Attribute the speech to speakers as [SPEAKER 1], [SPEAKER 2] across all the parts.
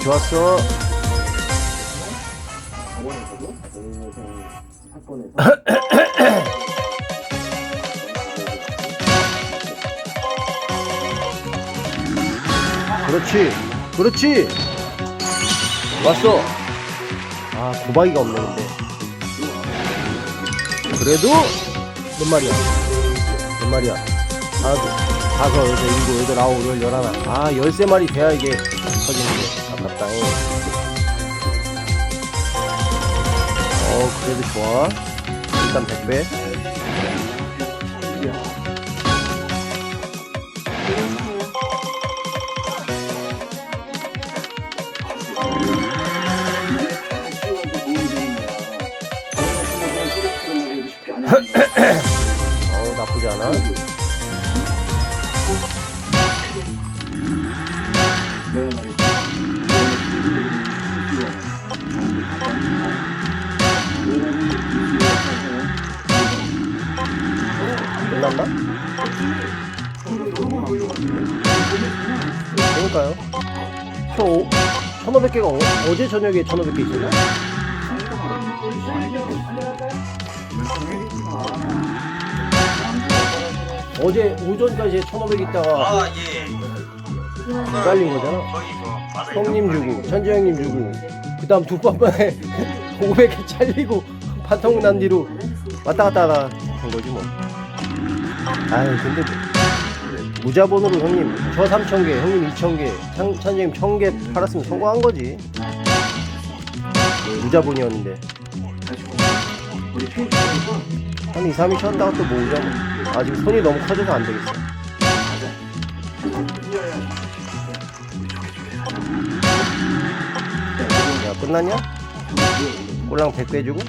[SPEAKER 1] 좋았어.
[SPEAKER 2] 법원에서도 그 사건에서
[SPEAKER 1] 그렇지. 그렇지. 왔어. 아, 고박이가 없네, 근데. 그래도, 몇 마리야? 몇 마리야? 다섯, 다섯, 여섯, 일곱, 여덟, 아홉, 열, 열하나. 아, 열세 마리 돼야 이게 터지는데. 아깝다. 잉. 어, 그래도 좋아. 일단 100배. 어, 그러니까요. 저 1500개가 어, 어제 저녁에 1500개 있었나? 어제 오전까지 1500 있다가
[SPEAKER 3] 아, 예.
[SPEAKER 1] 거잖아.
[SPEAKER 3] 뭐, 맞아요.
[SPEAKER 1] 형님 주고, 천재 형님 주고, 그 다음 두 번만에 500개 잘리고, 판통 난 뒤로 왔다 갔다 하다 한 거지 뭐. 아유, 근데 무자본으로 형님, 저 3,000개, 형님 2,000개, 찬, 찬재 형님 1,000개 팔았으면 성공한 거지. 무자본이었는데. 한 2, 3일 쉬었다가 또 모으자 뭐. 아, 지금 손이 너무 커져서 안 되겠어. 야, 끝났냐? 꼴랑 100배 주고?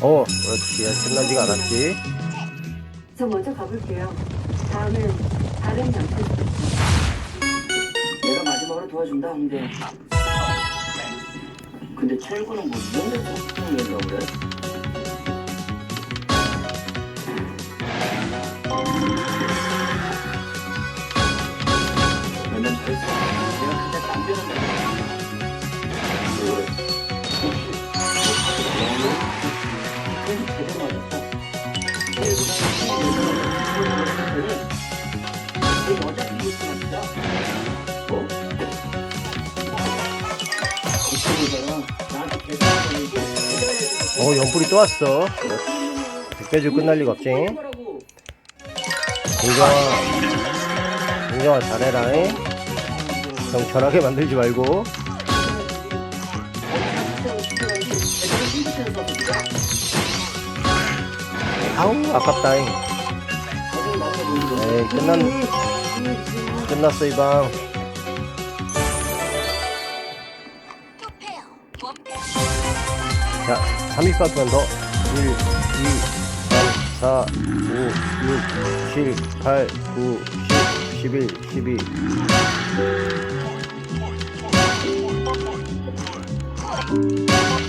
[SPEAKER 1] 어, 그렇지. 야, 끝나지가 않았지.
[SPEAKER 4] 저 먼저 가볼게요. 다음은 다른 장소.
[SPEAKER 2] 내가 마지막으로 도와준다 근데 근데 철구는 뭐 데서 수능이라고 그래? 너는 잘했어 내가 그때 딴 데는 왜 그래? 너는 제대로 맞았어? 내가 어,
[SPEAKER 1] 연풀이 또 왔어. 100배 주고 끝날 리가 없지. 인정아, 인정아 잘해라. 잉? 경철하게 만들지 말고. 아우, 아깝다잉. 에이, 끝났, 끝났어, 이 방. 자, 30바퀴만 더 1, 2, 3, 4, 5, 6, 7, 8, 9, 10, 11, 12 Thank you.